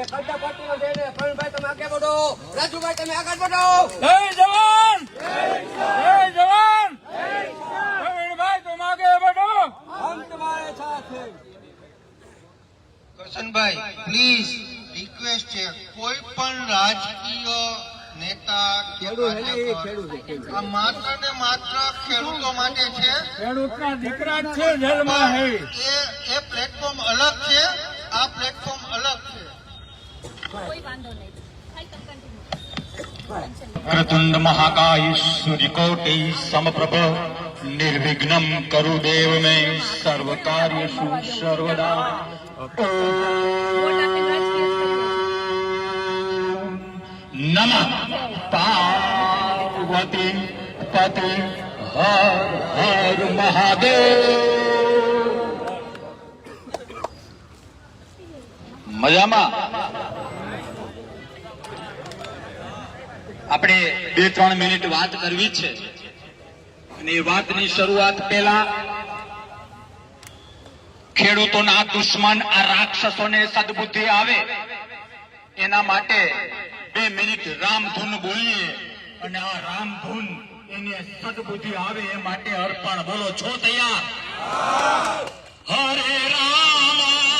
જે ખર્ચા પાટીનો છે એને પ્રવીણભાઈ તમે આગળ વધો. રાજુભાઈ તમે આગળ વધો. જય જવાન! જય જવાન! પ્રવીણભાઈ તુમ આગે बढ़ो હમ તમારે સાથે કરશનભાઈ પ્લીઝ રિક્વેસ્ટ છે કોઈ પણ રાજકીય નેતા આ માત્ર ને માત્ર ખેડૂતો માટે છે. ખેડૂતના દીકરા છે જેલમાં હે એ એ પ્લેટફોર્મ અલગ છે આ પ્લેટફોર્મ અલગ છે કોઈ વાંધો નહીં થાય તો કન્ટિન્યુ વક્રતુંડ મહાકાય સૂર્યકોટિ સમપ્રભ નિર્વિઘ્નમ કરુ દેવ મે સર્વ કાર્યસુ સર્વદા. નમઃ પાર્વતી પતિ હર હર મહાદેવ મજામાં આપણે બે ત્રણ મિનિટ વાત કરવી છે. અને એ વાતની શરૂઆત પહેલા ખેડૂતોના દુશ્મન આ રાક્ષસોને સદબુદ્ધિ આવે એના માટે બે મિનિટ રામધૂન બોલીએ. અને આ રામધૂન એને સદબુદ્ધિ આવે એ માટે અર્પણ. બોલો, છો તૈયાર? હરે રામ!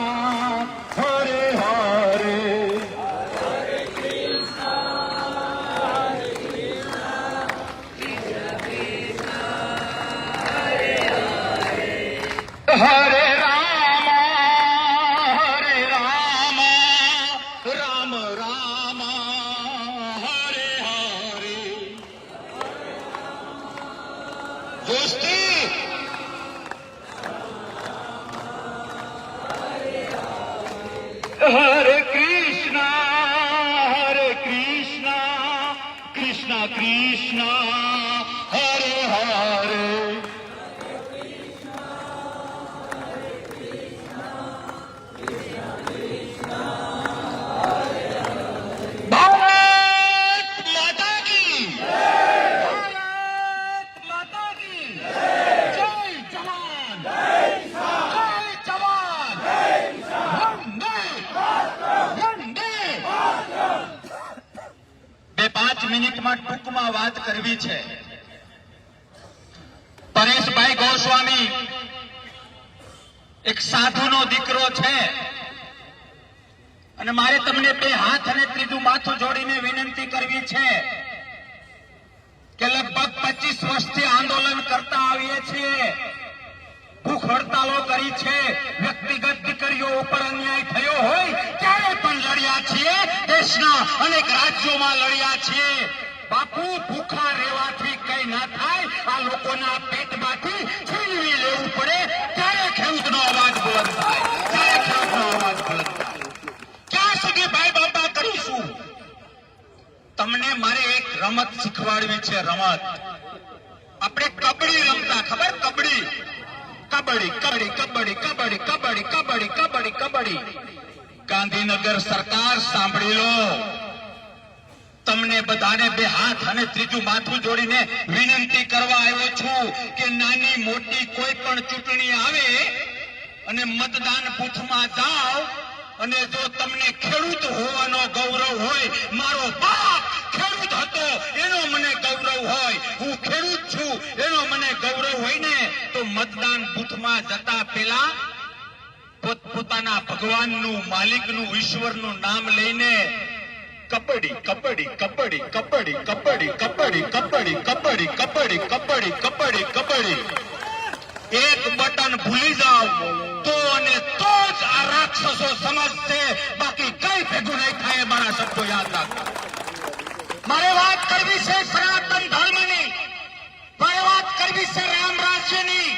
છે રમત. આપણે કબડ્ડી રમતા, ખબર? કબડ્ડી. કબડ્ડી કબડ્ડી કબડ્ડી કબડ્ડી કબડ્ડી કબડ્ડી કબડ્ડી કબડ્ડી. ગાંધીનગર સરકાર, સાંભળી લો. તમને બધાને બે હાથ અને ત્રીજું માથું જોડીને વિનંતી કરવા આવ્યો છું કે નાની મોટી કોઈ પણ ચૂંટણી આવે અને મતદાન બુથમાં જાઓ અને જો તમને ખેડૂત હોવાનો ગૌરવ હોય, મારો બાપ ખેડૂત હતો, એનો મને ગૌરવ હોય હું ખેડૂત છું એનો મને ગૌરવ હોય ને તો મતદાન બુથમાં જતા પહેલા પોતપોતાના ભગવાનનું માલિકનું ઈશ્વરનું નામ લઈને કબડ્ડી કબડ્ડી કબડ્ડી કબડ્ડી કબડ્ડી કબડ્ડી કબડ્ડી કબડ્ડી કબડ્ડી કબડ્ડી કબડ્ડી કબડ્ડી એક બટન ભૂલી જાઓ તો અને તો જ આ રાક્ષસો સમજશે બાકી કઈ ભેગું નહીં થાય મારા શબ્દો યાદ રાખો મારે વાત કરવી છે સનાતન ધર્મની. મારે વાત કરવી છે રામ રાજ્યની.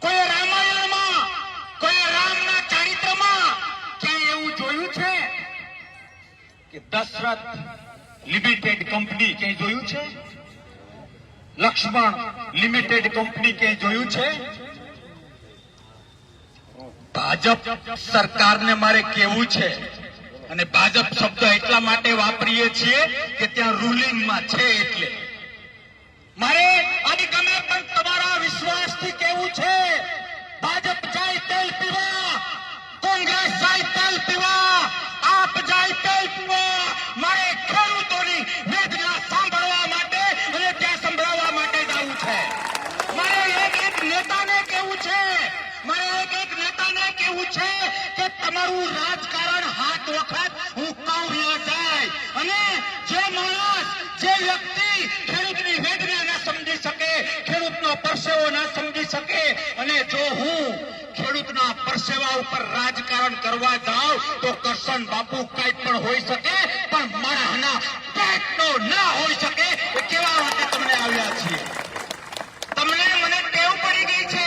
કોઈ રામાયણમાં કોઈ રામના ચરિત્રમાં ક્યાંય એવું જોયું છે? કે દશરથ લિમિટેડ કંપની ક્યાંય જોયું છે? લક્ષ્મણ લિમિટેડ કંપની કે જોયું છે? ભાજપ સરકારને મારે કેવું છે અને ભાજપ શબ્દ એટલા માટે વાપરીએ છીએ કે ત્યાં રૂલિંગમાં છે એટલે. મારે આની ગમે પણ તમારા વિશ્વાસથી કેવું છે ભાજપ જાય તેલ પીવા કોંગ્રેસ જાય તેલ પીવા આપ જાય તેલ પીવા મારે ખેડૂતોની વેદના સાંભળવા માટે અને ત્યાં સંભળાવવા માટે જવું છે મારે એક એક નેતાને કેવું છે મારે એક એક નેતાને કેવું છે કે તમારું રાજકારણ હાથ વખત હું કહું ન જાય અને જે માણસ જે વ્યક્તિ ખેડૂતની વેદના ના સમજી શકે ખેડૂતનો પરસેવો ના સમજી શકે અને જો હું ખેડૂતના પરસેવા ઉપર રાજકારણ કરવા જાઉં તો કરશન બાપુ કઈ પણ હોઈ શકે, પણ માણસના પેટનો ના હોઈ શકે કેવા માટે તમને આવ્યા છીએ? તમને મને ટેવ પડી ગઈ છે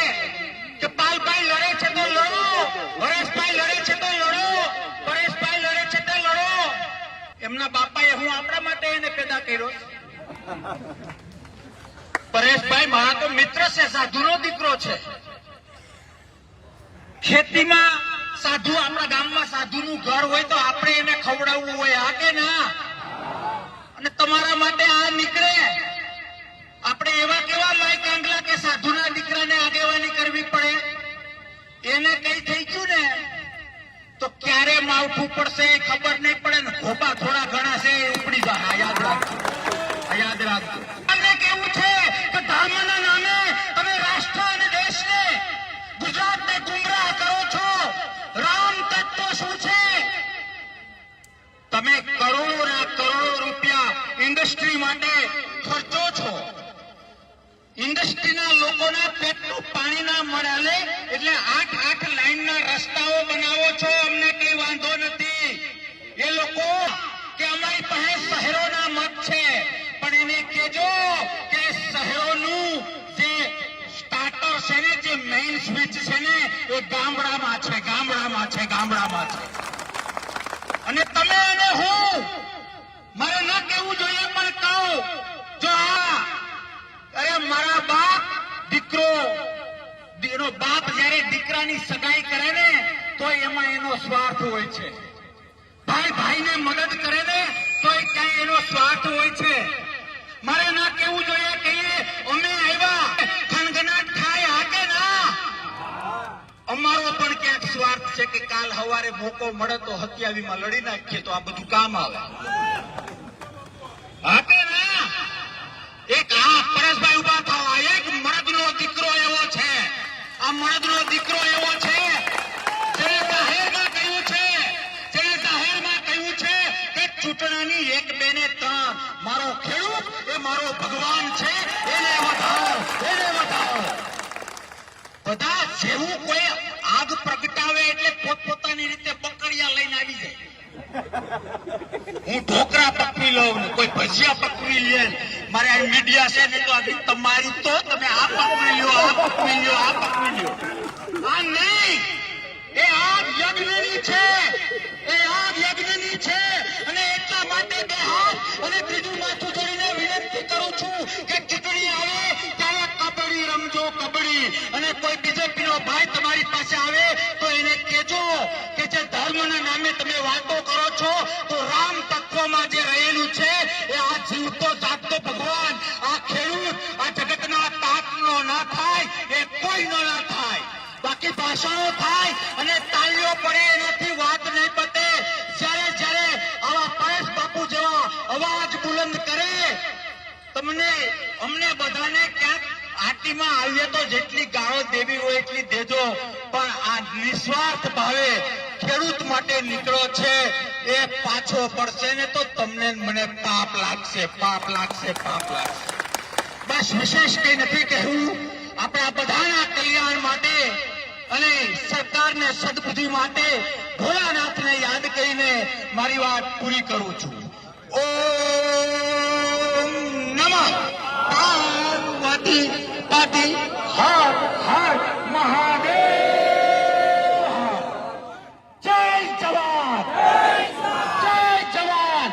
કે પાલભાઈ લડે છે તો લડો, હરેશભાઈ લડે છે તો લડો, પરેશભાઈ લડે છે તો લડો. એમના બાપાએ હું આપણા માટે એને પેદા કર્યો પરેશભાઈ, મારા તો મિત્ર છે, સાધુનો દીકરો છે. ખેતીમાં સાધુ આપણા ગામમાં સાધુનું ઘર હોય તો આપણે એને ખવડાવવું હોય આ કે ના? અને તમારા માટે આ નીકળે. આપણે એવા કેવા માઇક આંગલા કે સાધુના દીકરાને આગેવાની કરવી પડે? એને કઈ થઈ ગયું ને, તો ક્યારે માવઠું પડશે એ ખબર નહીં પડે ને ખોપા થોડા ઘણા છે એ ઉપડી જાય. યાદ રાખજો. યાદ રાખજો. અને કેવું છે કે ધર્મના નામે તમે રાષ્ટ્ર અને દેશને ગુજરાતને ગુમરાહ કરો છો રામ તત્વ શું છે તમે કરોડો ના કરોડો રૂપિયા ઇન્ડસ્ટ્રી માટે ખર્ચો છો. ઇન્ડસ્ટ્રીના લોકોના પેટનું પાણી ના મળે એટલે આઠ આઠ લાઈનના રસ્તાઓ બનાવો છો અમને કઈ વાંધો નથી એ લોકો કે અમારી પાસે શહેરોના મત છે પણ એને કેજો કે શહેરોનું જે સ્ટાર્ટર છે ને જે મેઇન સ્વિચ છે ને એ ગામડામાં છે ગામડામાં છે ગામડામાં છે અને તમે અને હું મારે ન કહેવું જોઈએ પણ કહું જો આ અરે મારા બાપ દીકરો એનો બાપ જયારે દીકરાની સગાઈ કરે ને તો એમાં એનો સ્વાર્થ હોય છે. ભાઈ ભાઈને મદદ કરે ને તો ક્યાંય એનો સ્વાર્થ હોય છે. મારે ના કેવું જોઈએ? કે અમે આવ્યા. ખણગનાટ થાય હાકે ના. અમારો પણ ક્યાંક સ્વાર્થ છે કે કાલ સવારે મોકો મળે તો હત્યાવીમાં લડી નાખીએ તો આ બધું કામ આવે હા કે ના એક આ પરેશભાઈ ઊભા થાવ આ એક મળદનો દીકરો એવો છે આ મળદનો દીકરો એવો છે જેને જાહેરમાં કહ્યું છે જેને જાહેરમાં કહ્યું છે કે ચૂંટણાની એક બે ને ત્રણ મારો ખેડૂત એ મારો ભગવાન છે એને વધાવો એને વધાવો બધા જેવું કોઈ આગ પ્રગટાવે એટલે પોતપોતાની રીતે બકડિયા લઈને આવી જાય હું ઢોકરા પકવી લઉં ને કોઈ ભજીયા પકવી લે મારે મીડિયા ને તો તમારી તો તમે આ પકવી લ્યો આ પકવી લ્યો આ પકવી લ્યો વિશેષ કઈ નથી કહેવું. આપણા બધાના કલ્યાણ માટે અને સરકારને સદબુદ્ધિ માટે ભોળાનાથને યાદ કરીને મારી વાત પૂરી કરું છું ઓમ નમઃ પાર્વતી પાટી હર હર મહાદેવ જય જવાન જય જવાન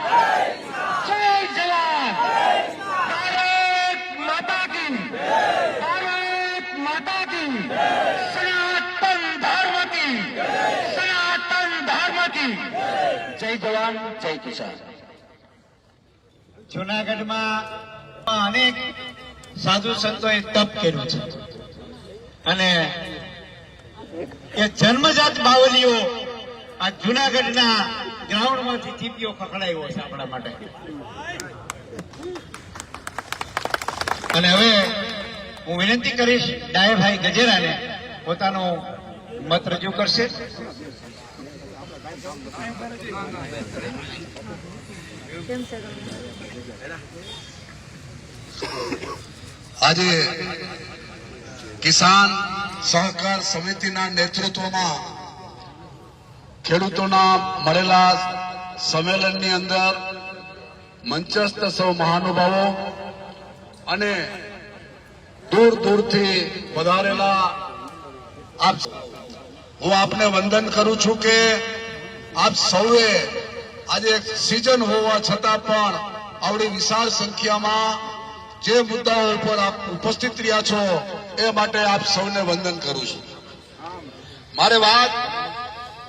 જય જવાન ભારત માતા જય જવાન જય કિસાન જુનાગઢમાં અનેક સાધુ સંતોએ તપ કર્યું છે. અને એ જન્મજાત બાવલીઓ આ જુનાગઢના ગ્રાઉન્ડમાંથી ચીપીઓ ખખડાયો છે આપણા માટે. અને હવે હું વિનંતી કરીશ, ડાયભાઈ ગજેરાને પોતાનો મત રજૂ કરશે? આજે કિસાન સહકાર સમિતિના નેતૃત્વમાં ખેડૂતોના મળેલા સંમેલનની અંદર મંચસ્થ સૌ મહાનુભાવો અને દૂર દૂરથી પધારેલા આપ હું આપને વંદન કરું છું કે આપ સૌએ આજે સિઝન હોવા છતાં પણ આવડી વિશાળ સંખ્યામાં જે મુદ્દાઓ ઉપર આપ ઉપસ્થિત રહ્યા છો, એ માટે આપ સૌને વંદન કરું છું. મારે વાત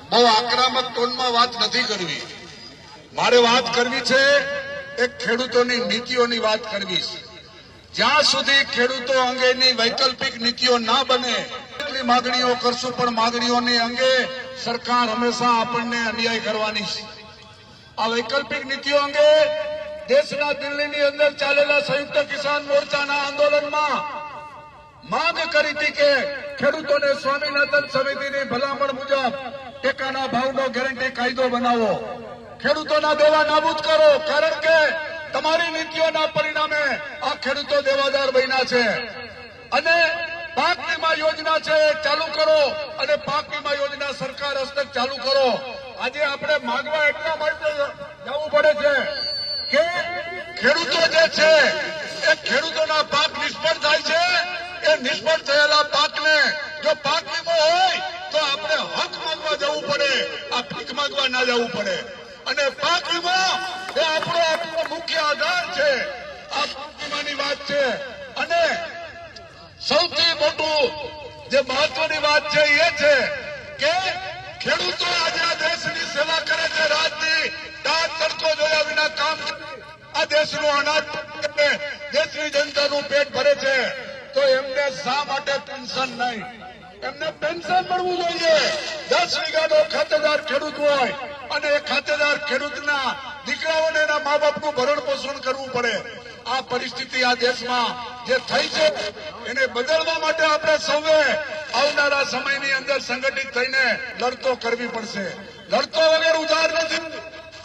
બહુ આક્રમક ટોનમાં વાત નથી કરવી. મારે વાત કરવી છે એ ખેડૂતોની નીતિઓની વાત કરવી છે. જ્યાં સુધી ખેડૂતો અંગેની વૈકલ્પિક નીતિઓ ના બને, એટલી માગણીઓ કરશું, પણ માગણીઓની અંગે સરકાર હંમેશા આપણને અન્યાય કરવાની છે. આ વૈકલ્પિક નીતિઓ અંગે દેશના દિલ્હીની અંદર ચાલેલા સંયુક્ત કિસાન મોરચાના આંદોલનમાં માંગ કરી હતી કે ખેડૂતોને સ્વામિનાથન સમિતિની ભલામણ મુજબ ટેકાના ભાવનો ગેરંટી કાયદો બનાવો. ખેડૂતોના દેવા નાબૂદ કરો, કારણ કે તમારી નીતિઓના પરિણામે આ ખેડૂતો દેવાદાર બન્યા છે. અને પાક વીમા યોજના છે, ચાલુ કરો અને પાક વીમા યોજના સરકાર હસ્તક ચાલુ કરો. આજે આપણે માંગવા એટલા માટે જવું પડે છે કે ખેડૂતો જે છે, એ ખેડૂતોના પાક નિષ્ફળ થાય છે, એ નિષ્ફળ થયેલા પાકને જો પાક વીમો હોય, તો આપણે હક માંગવા જવું પડે, આ ભીખ માંગવા ના જવું પડે. અને પાક વીમો એ આપણો આપણો મુખ્ય આધાર છે. આ પાક વીમાની વાત છે. અને સૌથી મોટું જે મહત્વની વાત છે એ છે કે ખેડૂતો આજે આ દેશની સેવા કરે છે. રાતની દાંત તડકો જોયા વિના કામ આ દેશનું અનાજ દેશની જનતાનું પેટ ભરે છે. તો એમને શા માટે પેન્શન નહીં? એમને પેન્શન મળવું જોઈએ. દસ વીઘાનો ખાતેદાર ખેડૂત હોય અને એ ખાતેદાર ખેડૂતના દીકરાઓને એના મા બાપનું ભરણ પોષણ કરવું પડે. આ પરિસ્થિતિ આ દેશમાં જે થઈ છે, એને બદલવા માટે આપણે સૌએ આવનારા સમયની અંદર સંગઠિત થઈને લડતો કરવી પડશે. લડતો વગર ઉધાર નથી.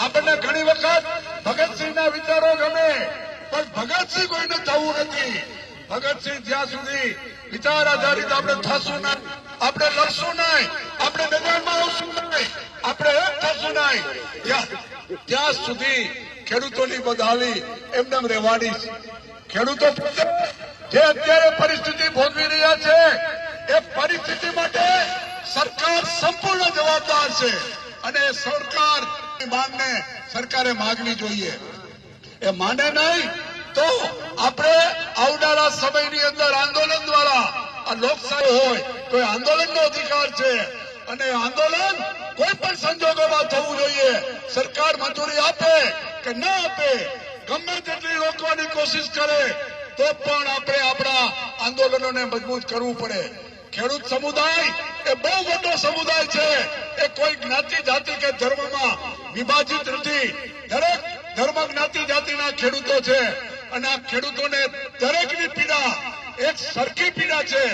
આપણને ઘણી વખત ભગતસિંહના વિચારો ગમે, પણ ભગતસિંહ કોઈને થવું નથી. ભગતસિંહ જ્યાં સુધી વિચાર આધારિત આપણે થશું નહીં, આપણે લડશું નહીં, આપણે મેદાનમાં આવશું નહીં, આપણે એમ થશું નહીં. ત્યાં- સુધી ખેડૂતોની બધાવી એમને એમ રહેવાની છે ખેડૂતો જે અત્યારે પરિસ્થિતિ ભોગવી રહ્યા છે, એ પરિસ્થિતિ માટે સરકાર સંપૂર્ણ જવાબદાર છે અને સરકાર માંગને સરકારે માગવી જોઈએ. એ માને નહીં તો આપણે આવનારા સમયની અંદર આંદોલન દ્વારા, આ લોકશાહી હોય, તો એ આંદોલનનો અધિકાર છે. અને આંદોલન કોઈ પણ સંજોગોમાં થવું જોઈએ. સરકાર મંજૂરી આપે કે ન આપે ગમે તેટલી રોકવાની કોશિશ કરે, તો પણ આપણે આપણા આંદોલનોને મજબૂત કરવું પડે. ખેડૂત સમુદાય એ બહુ મોટો સમુદાય છે. એ કોઈ જ્ઞાતિ જાતિ કે ધર્મમાં વિભાજિત નથી. દરેક ધર્મ જ્ઞાતિ જાતિના ખેડૂતો છે. અને આ ખેડૂતોને દરેકની પીડા એક સરખી પીડા છે.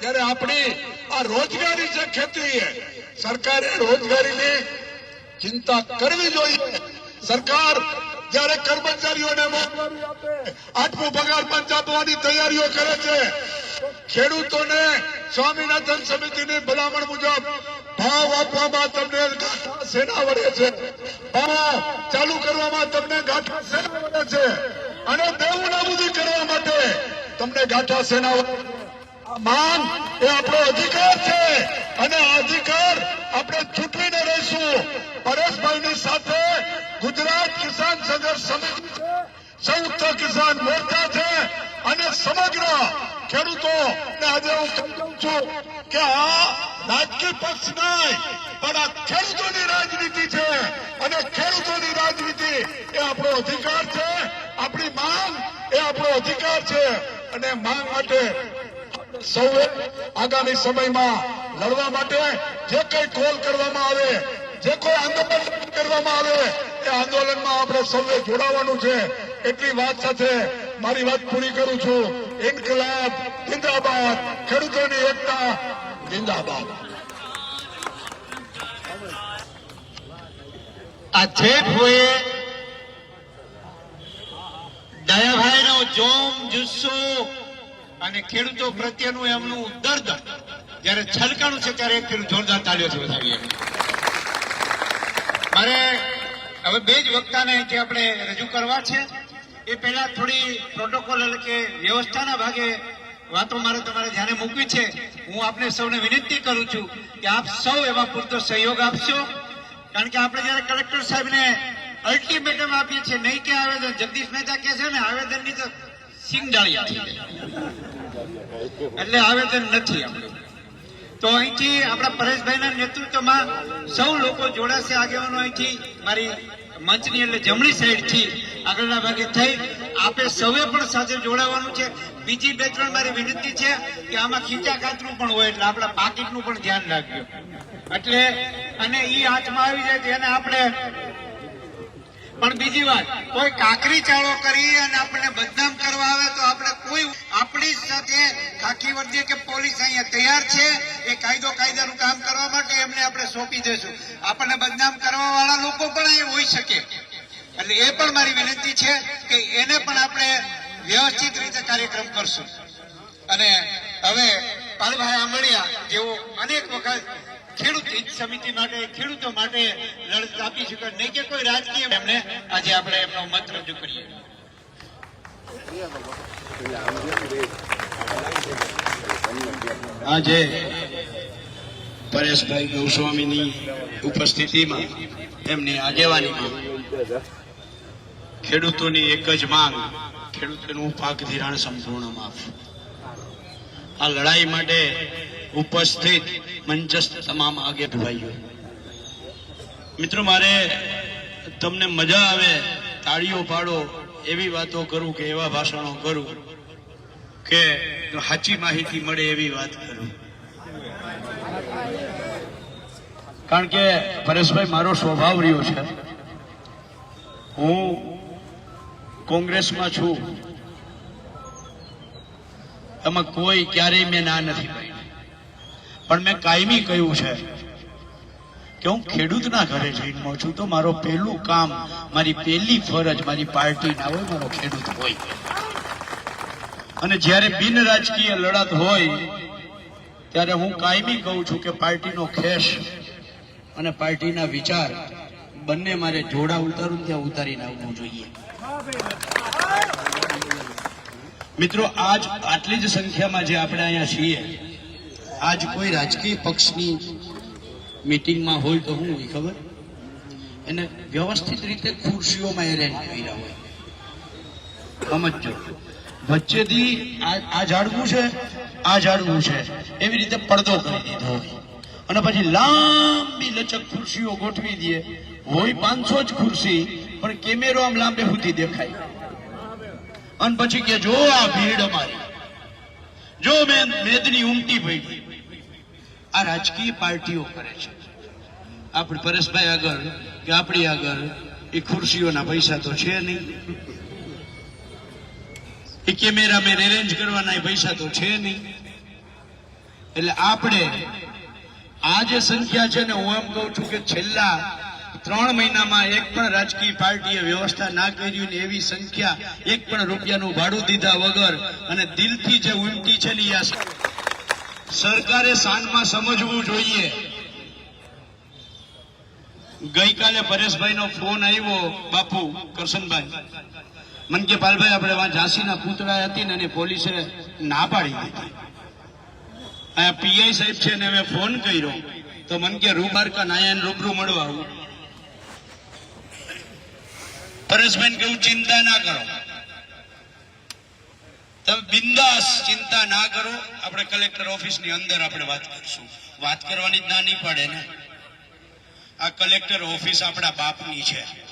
ત્યારે આપણી આ રોજગારી છે ખેતી સરકારે રોજગારીની ચિંતા કરવી જોઈએ. સરકાર જ્યારે કર્મચારીઓને મોંઘવારી પગાર પંચ તૈયારીઓ કરે છે. ખેડૂતોને સ્વામિનાથન સમિતિની ભલામણ મુજબ ભાવ આપવામાં તમને સેના વળે છે. ભાવ ચાલુ કરવામાં તમને ગાંઠા સેના વળે છે. અને દેવું નાબૂદી કરવા માટે તમને ગાંઠા સેના વળે માંગ એ આપણો અધિકાર છે અને અધિકાર આપણે ચૂંટવીને રહીશું પરેશભાઈની સાથે ગુજરાત કિસાન સંઘર્ષ સમિતિ છે, સંયુક્ત કિસાન મોરચા છે અને સમગ્ર ખેડૂતો આજે હું કહી છું કે આ રાજકીય પક્ષ નહીં, પણ આ ખેડૂતોની રાજનીતિ છે અને ખેડૂતોની રાજનીતિ એ આપણો અધિકાર છે, આપણી માંગ એ આપણો અધિકાર છે અને માંગ માટે સૌએ આગામી સમયમાં લડવા માટે જે કઈ કોલ કરવામાં આવે, જે કોઈ આંદોલન કરવામાં આવે, એ આંદોલનમાં આપણે સૌએ જોડાવાનું છે. એટલી વાત સાથે મારી વાત પૂરી કરું છું. ઇન્કલાબ જિંદાબાદ ખેડૂતોની એકતા જિંદાબાદ આ જેઠ હોય દયાભાઈનો જોમ, જુસ્સો અને ખેડૂતો પ્રત્યેનું એમનું દર્દ. જ્યારે છલકાણું છે ત્યારે ખેડૂત જોરદાર તાળીઓ છે વધારીએ. મારે હવે બે જ વક્તાને જે આપણે રજૂ કરવા છે, એ પહેલા થોડી પ્રોટોકોલ એટલે કે વ્યવસ્થાના ભાગે વાતો મારે તમારે ધ્યાને મૂકવી છે. હું આપને સૌને વિનંતી કરું છું કે આપ સૌ એમાં પૂરતો સહયોગ આપશો. કારણ કે આપણે જયારે કલેક્ટર સાહેબને અલ્ટિમેટમ આપીએ છીએ, નહીં કે આવેદન, જગદીશ મહેતા કહે છે ને, આવેદનની તો સિંગડાળી થઈ જાય. એટલે આવેદન નથી તો અહીંથી આપણા પરેશભાઈના નેતૃત્વમાં સૌ લોકો જોડાશે આગેવાનો અહીંથી. મારી મંચની એટલે જમણી સાઈડથી આગળના ભાગે થઈ. આપે સૌએ પણ સાથે જોડાવાનું છે. બીજી બે ત્રણ મારી વિનંતી છે કે આમાં ખીચાકાતનું પણ હોય એટલે આપણા પાકીટનું પણ ધ્યાન રાખજો. એટલે અને ઈ હાથમાં આવી જાય એને આપણે પણ બીજી વાત, કોઈ કાકરી ચાળો કરી અને આપણને બદનામ કરવા આવે તો આપણે કોઈ ખાખી વર્દી કે પોલીસ અહીંયા તૈયાર છે, એ કાયદો કાયદાનું કામ કરવા માટે એમને આપણે સોંપી દઈશું. આપણને બદનામ કરવા વાળા લોકો પણ અહીંયા હોઈ શકે. એટલે એ પણ મારી વિનંતી છે કે એને પણ આપણે વ્યવસ્થિત રીતે કાર્યક્રમ કરશું. અને હવે પાલભાઈ આંબળિયા જેઓ અનેક વખત ખેડૂત હિત સમિતિ માટે, ખેડૂતો માટે લડત આપી શકે નહીં કે કોઈ રાજકીય એમને આજે આપણે એમનો મત રજૂ કરીએ. આજે પરેશભાઈ ગૌસ્વામીની ઉપસ્થિતિમાં એમની આગેવાનીમાં ખેડૂતોની એક જ માંગ, ખેડૂતોનું પાક ધિરાણ સંપૂર્ણ માફ. આ લડાઈ માટે ઉપસ્થિત મંચસ્થ તમામ આગેવાઈઓ મિત્રો, મારે તમને મજા આવે, તાળીઓ પાડો, એવી વાતો કરું કે એવા ભાષણો કરું. કે સાચી માહિતી મળે એવી વાત કરું. કારણ કે પરેશભાઈ, મારો સ્વભાવ રહ્યો છે. હું કોંગ્રેસમાં છું. એમાં કોઈ ક્યારેય મેં ના નથી પણ મેં કાયમી કહ્યું છે કે હું ખેડૂતના ઘરે જન્મો છું, તો મારો પહેલું કામ, મારી પહેલી ફરજ મારી પાર્ટી ના હોય, મારો ખેડૂત હોય. અને જ્યારે બિન રાજકીય લડત હોય, ત્યારે હું કાયમી કહું છું કે પાર્ટીનો ખેસ અને પાર્ટીના વિચાર બંને મારે જોડા ઉતારું ત્યાં ઉતારીને આવવું જોઈએ. મિત્રો, આજ આટલી જ સંખ્યામાં જે આપણે અહીંયા છીએ, આજ કોઈ રાજકીય પક્ષની મિટિંગમાં હોય તો શું હોય, ખબર? એને વ્યવસ્થિત રીતે ખુરશીઓમાં એરેન્જ કર્યા હોય. સમજો વચ્ચેથી આ ઝાડવું છે, આ ઝાડવું છે. એવી રીતે પડદો કરી દીધો અને પછી લાંબી લચક ખુરશીઓ ગોઠવી દે હોય પાંચસો જ ખુરશી, પણ કેમેરો આમ લાંબે સુધી દેખાય. અને પછી કે જો આ ભીડ અમારી. જો મેં મેદની ઉમટી પડી આ રાજકીય પાર્ટીઓ કરે છે. આપણે પરેશભાઈ આગળ કે આપણી આગળ, એ ખુરશીઓના પૈસા તો છે નહીં. એ કેમેરામેન એરેન્જ કરવાના પૈસા તો છે નહીં. એટલે આપણે આ જે સંખ્યા છે ને હું એમ કહું છું કે છેલ્લા ત્રણ મહિનામાં એક પણ રાજકીય પાર્ટીએ વ્યવસ્થા ના કરી ને એવી સંખ્યા એક પણ રૂપિયાનું ભાડું દીધા વગર અને દિલથી જે ઉમટી છે ને સરકારે સાંજમાં સમજવું જોઈએ. ગઈકાલે પરેશભાઈ નો ફોન આવ્યો બાપુ કરશનભાઈ. મન કે પાલભાઈ, આપણે ઝાંસીના પૂતળા હતી ને એને પોલીસે ના પાડી દીધી. અહીંયા પીઆઈ સાહેબ છે ને મેં ફોન કર્યો. તો મન કે રૂબારકા નાયન રૂબરૂ મળવા આવું. પરેશભાઈ કહ્યું ચિંતા ના કરો. તમે બિંદાસ ચિંતા ના કરો. આપણે કલેક્ટર ઓફિસની અંદર આપણે વાત કરીશું. વાત કરવાની જ ના નહીં પડે ને. આ કલેક્ટર ઓફિસ આપણા બાપની છે.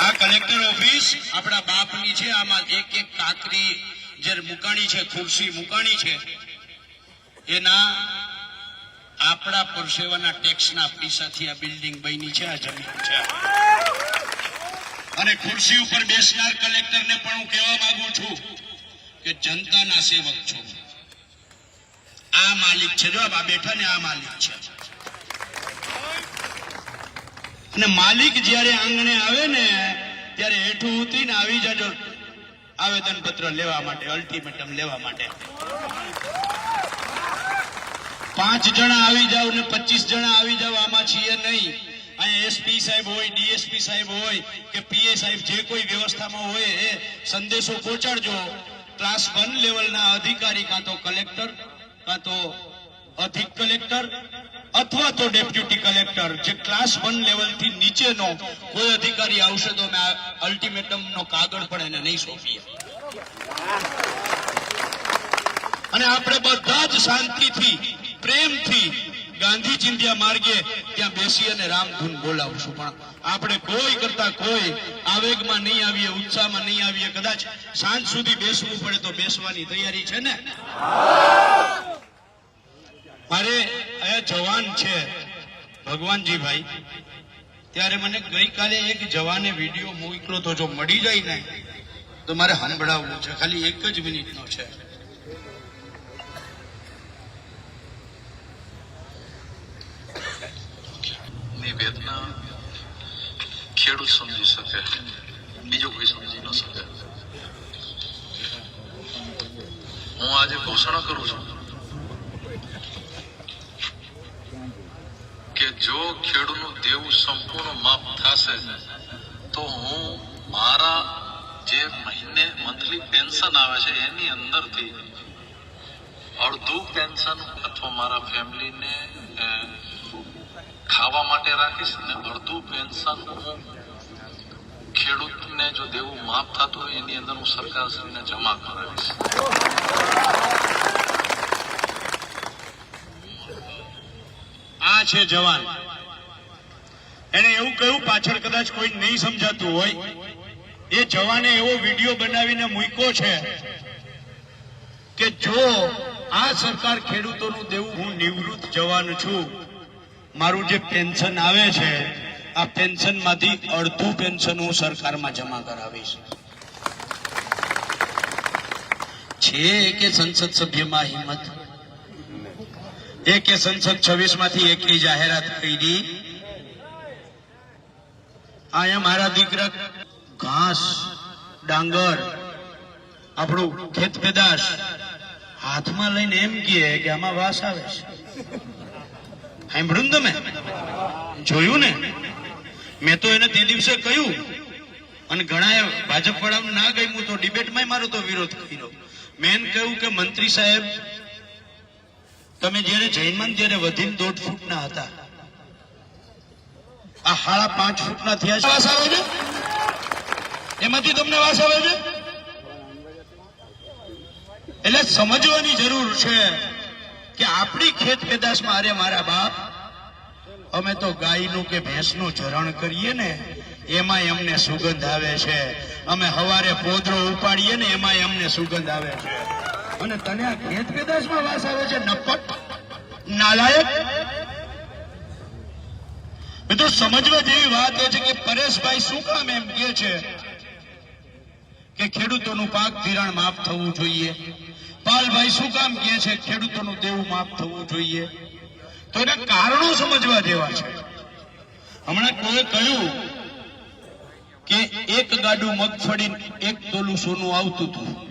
આ કલેક્ટર ઓફિસ આપણા બાપની છે, આમાં એક એક કાકરી જે મુકાણી છે, ખુરશી મુકાણી છે, એના આપણા પરસેવાના ટેક્સના પૈસાથી આ બિલ્ડિંગ બની છે, આ જમીન છે. અને ખુરશી ઉપર બેસનાર કલેક્ટરને પણ હું કહેવા માંગુ છું કે જનતાના સેવક છું. આ માલિક છે. જો આ બેઠા ને આ માલિક છે. અને માલિક જ્યારે આંગણે આવે ને, ત્યારે હેઠું ઉતરીને આવી જાજો આવેદન પત્ર લેવા માટે અલ્ટિમેટમ લેવા માટે. પાંચ જણા આવી જાવ ને પચીસ જણા આવી જાવ, આમાં છીએ નહીં. અહીંયા એસપી સાહેબ હોય ડીએસપી સાહેબ હોય, કે પીએ સાહેબ જે કોઈ વ્યવસ્થામાં હોય એ સંદેશો પહોંચાડજો. ક્લાસ વન લેવલના અધિકારી કાં તો કલેક્ટર કાં તો અધિક કલેક્ટર અથવા તો ડેપ્યુટી કલેક્ટર જે ક્લાસ વન લેવલથી નીચેનો કોઈ અધિકારી આવશે તો અમે અલ્ટિમેટમનો કાગળ પણ એને નહીં સોંપીએ. અને આપણે બધા જ શાંતિથી, પ્રેમથી ગાંધી ચિંધ્યા માર્ગે ત્યાં બેસી અને રામધૂન બોલાવશું. પણ આપણે કોઈ કરતા કોઈ આવેગમાં નહીં આવીએ, ઉત્સાહમાં નહીં આવીએ. કદાચ સાંજ સુધી બેસવું પડે તો બેસવાની તૈયારી છે ને? મારે જવાન છે. ભગવાનજીભાઈ, ત્યારે મને ગઈકાલે એક જવાને વીડિયો મોકલો તો જો મળી જાય ને, તો મારે સંભળાવવું છે. ખાલી એક જ મિનિટનો છે. ખેડૂત સમજી શકે, બીજો કોઈ સમજી ન શકે. હું આજે ઘોષણા કરું છું કે જો ખેડૂતનું દેવું સંપૂર્ણ માફ થશે, તો હું મારા જે મહિને મંથલી પેન્શન આવે છે, એની અંદરથી અડધું પેન્શન અથવા મારા ફેમિલીને ખાવા માટે રાખીશ ને અડધું પેન્શન હું ખેડૂતને જો દેવું માફ થતું હોય, એની અંદર હું સરકારશ્રીને જમા કરાવીશ. આ છે જવાન. એને એવું કહ્યું, પાછળ કદાચ કોઈ નહીં સમજાતું હોય. એ જવાને એવો વીડિયો બનાવીને મૂક્યો છે કે જો આ સરકાર ખેડૂતોનું દેવું, હું નિવૃત્ત જવાન છું. મારું જે પેન્શન આવે છે, આ પેન્શનમાંથી અડધું પેન્શન હું સરકારમાં જમા કરાવીશ. છે કે સંસદ સભ્યમાં હિંમત? એકે સંસદ છવ્વીસમાંથી એકની જાહેરાત કરી. અહીંયા મારા દીકરા ઘાસ, ડાંગર, આપણું ખેત પેદાશ હાથમાં લઈને એમ કહે કે આમાં વાસ આવે છે. સાંભળ્યું તમે? જોયું ને? મેં તો એને તે દિવસે કહ્યું, અને ઘણા ભાજપ વાળાને ના ગયું તો ડિબેટમાં મારો તો વિરોધ કર્યો. મેં કહ્યું કે મંત્રી સાહેબ તમે જયારે જૈનમાન ત્યારે વધીને દોઢ ફૂટના હતા. આ હાળા પાંચ ફૂટના થયા વાસ આવે છે? એમાંથી તમને વાસ આવે છે? એટલે સમજવાની જરૂર છે કે આપણી ખેત પેદાશમાં અરે મારા બાપ, અમે તો ગાયનું કે ભેંસનું ચરણ કરીએ ને, એમાંય અમને સુગંધ આવે છે. અમે હવારે પોદરો ઉપાડીએ ને, એમાંય અમને સુગંધ આવે છે. અને તને આ ખેત પેદાશમાં વાસ આવે છે નપટ, નાલાયક. મિત્રો, સમજવા જેવી વાત એ છે કે પરેશભાઈ શું કામ એમ કે છે કે ખેડૂતોનું પાક ધિરાણ માફ થવું જોઈએ. પાલભાઈ શું કામ કે છે? ખેડૂતોનું દેવું માફ થવું જોઈએ. તો એના કારણો સમજવા જેવા છે. હમણાં કોઈ કહ્યું કે એક ગાડું મગફળી એક તોલું સોનું આવતું હતું.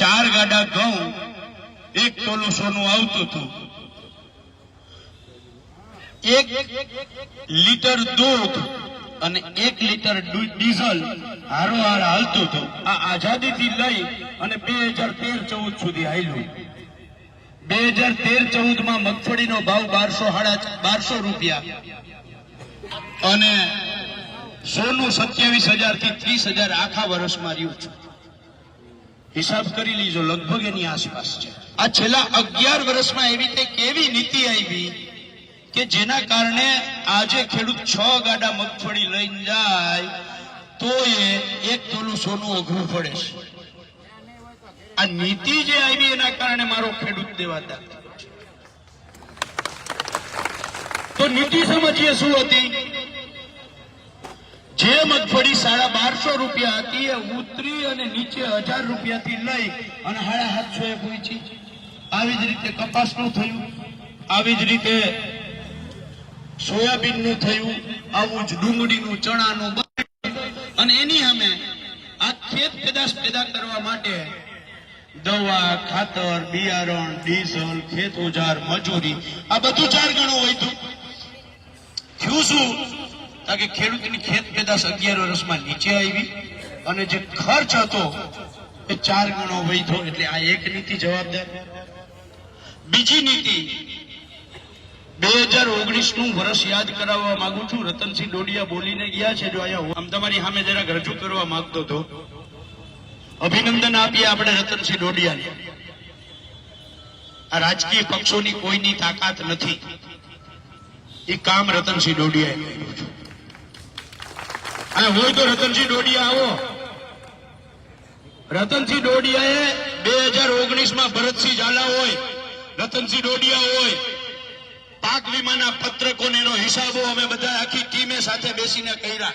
ચાર ગાડા ઘઉં, એક તોલું સોનું આવતું હતું. એક લીટર દૂધ અને એક લીટર ડીઝલ હારોહાર હાલતું હતું. આ આઝાદીથી લઈ અને બે હજાર તેર ચૌદ સુધી હાલ્યું. બે હજાર તેર ચૌદમાં મગફળીનો ભાવ બારસો સાડા બારસો રૂપિયા. અને સોનું સત્યાવીસ હજારથી ત્રીસ હજાર આખા વર્ષમાં રહ્યું છે. હિસાબ કરી લીજો, લગભગ એની આસપાસ છે. આ છેલ્લા અગિયાર વર્ષમાં એવી તે કેવી નીતિ આવી કે જેના કારણે આજે ખેડૂત છ ગાડા મગફળી લઈને જાય, તો એ એક તોલું સોનું અઘરું પડે છે. આ નીતિ જે આવી એના કારણે મારો ખેડૂત દેવાદાર તો નીતિ સમજીએ શું હતી? જે મગફળી સાડા બારસો રૂપિયા હતી, એ ઉતરી અને નીચે હજાર રૂપિયાથી લઈ અને સાડા સાતસો એ પહોંચી. આવી જ રીતે કપાસનું થયું. આવી જ રીતે સોયાબીનનું થયું. આવું જ ડુંગળીનું, ચણાનું. અને એની સામે આ ખેત પેદાશ પેદા કરવા માટે દવા, ખાતર, બિયારણ, ડીઝલ, ખેત ઓજાર, મજૂરી, આ બધું ચાર ગણું હોય તું થયું શું? કે ખેડૂતની ખેત પેદાશ અગિયાર વર્ષમાં નીચે આવી અને જે ખર્ચ હતો એ ચાર ગણો વધ્યો એટલે આ એક નીતિ જવાબદાર. બીજી નીતિ બે હજાર ઓગણીસનું વર્ષ યાદ કરાવવા માંગુ છું. રતનસિંહ ડોડિયા બોલીને ગયા છે. જો આમ તમારી સામે જરાક રજૂ કરવા માંગતો હતો, અભિનંદન આપીએ આપણે રતનસિંહ ડોડિયાને. આ રાજકીય પક્ષોની કોઈની તાકાત નથી. એ કામ રતનસિંહ ડોડિયાએ કર્યું છે. આ હોય તો રતનસિંહ ડોડિયા આવો. રતનસિંહ ડોડિયાએ બે હજાર ઓગણીસમાં ભરતસિંહ ઝાલા હોય, રતનસિંહ ડોડિયા હોય, પાક વીમાના પત્રકોને એનો હિસાબો અમે બધા આખી ટીમે સાથે બેસીને કર્યા.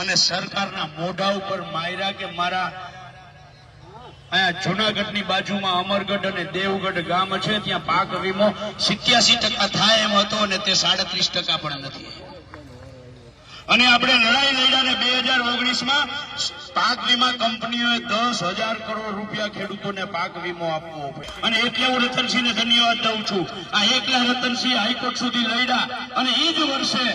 અને સરકારના મોઢા ઉપર માયરા કે મારા અહીંયા જુનાગઢની બાજુમાં અમરગઢ અને દેવગઢ ગામ છે, ત્યાં પાક વીમો સિત્યાસી ટકા થાય એમ હતો અને તે સાડત્રીસ ટકા પણ નથી. અને આપણે લડાઈ લડ્યા ને બે હજાર ઓગણીસમાં પાક વીમા કંપનીઓએ દસ હજાર કરોડ રૂપિયા ખેડૂતોને પાક વીમો આપવો અને એટલે હું રતનસિંહને ધન્યવાદ દઉં છું. આ એકલા રતનસિંહ હાઈકોર્ટ સુધી લડ્યા અને એ જ વર્ષે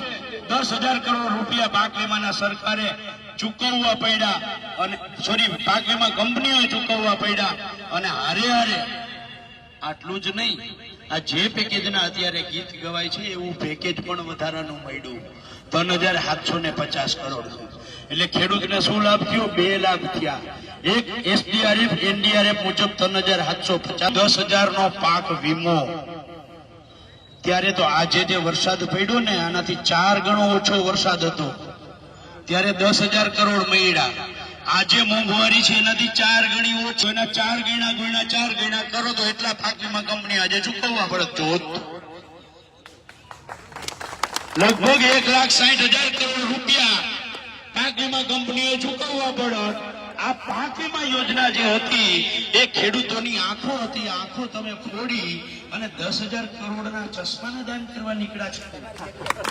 દસ હજાર કરોડ રૂપિયા પાક વીમાના સરકારે ચૂકવવા પડ્યા અને સોરી, પાક વીમા કંપનીઓએ ચૂકવવા પડ્યા. અને હારે હારે આટલું જ નહીં આ જે પેકેજના અત્યારે ગીત ગવાય છે, એવું પેકેજ પણ વધારાનું મળ્યું. ત્રણ હજાર સાતસો ને પચાસ કરોડ એટલે ખેડૂતને શું લાભ થયો? બે લાભ થયા. એક એસડીઆરએફ, એનડીઆરએફ મુજબ ત્રણ હજાર સાતસો પચાસ, દસ હજાર નો પાક વીમો. ત્યારે તો આજે જે વરસાદ પડ્યો ને, આનાથી ચાર ગણો ઓછો વરસાદ હતો. ત્યારે દસ હજાર કરોડ મળ્યા. આજે મોંઘવારી છે, એનાથી ચાર ગણી ઓછો, એના ચાર ગણા ગણા, ચાર ગણા કરો તો એટલા પાક વીમા કંપની આજે ચૂકવવા પડત તો લગભગ એક લાખ સાઠ હજાર કરોડ રૂપિયા પાક વીમા કંપનીએ ચૂકવવા પડે. આ પાક વીમા યોજના જે હતી, એ ખેડૂતોની આંખો હતી. આંખો તમે ફોડી અને દસ હજાર કરોડના ચશ્માના દાન કરવા નીકળ્યા છો.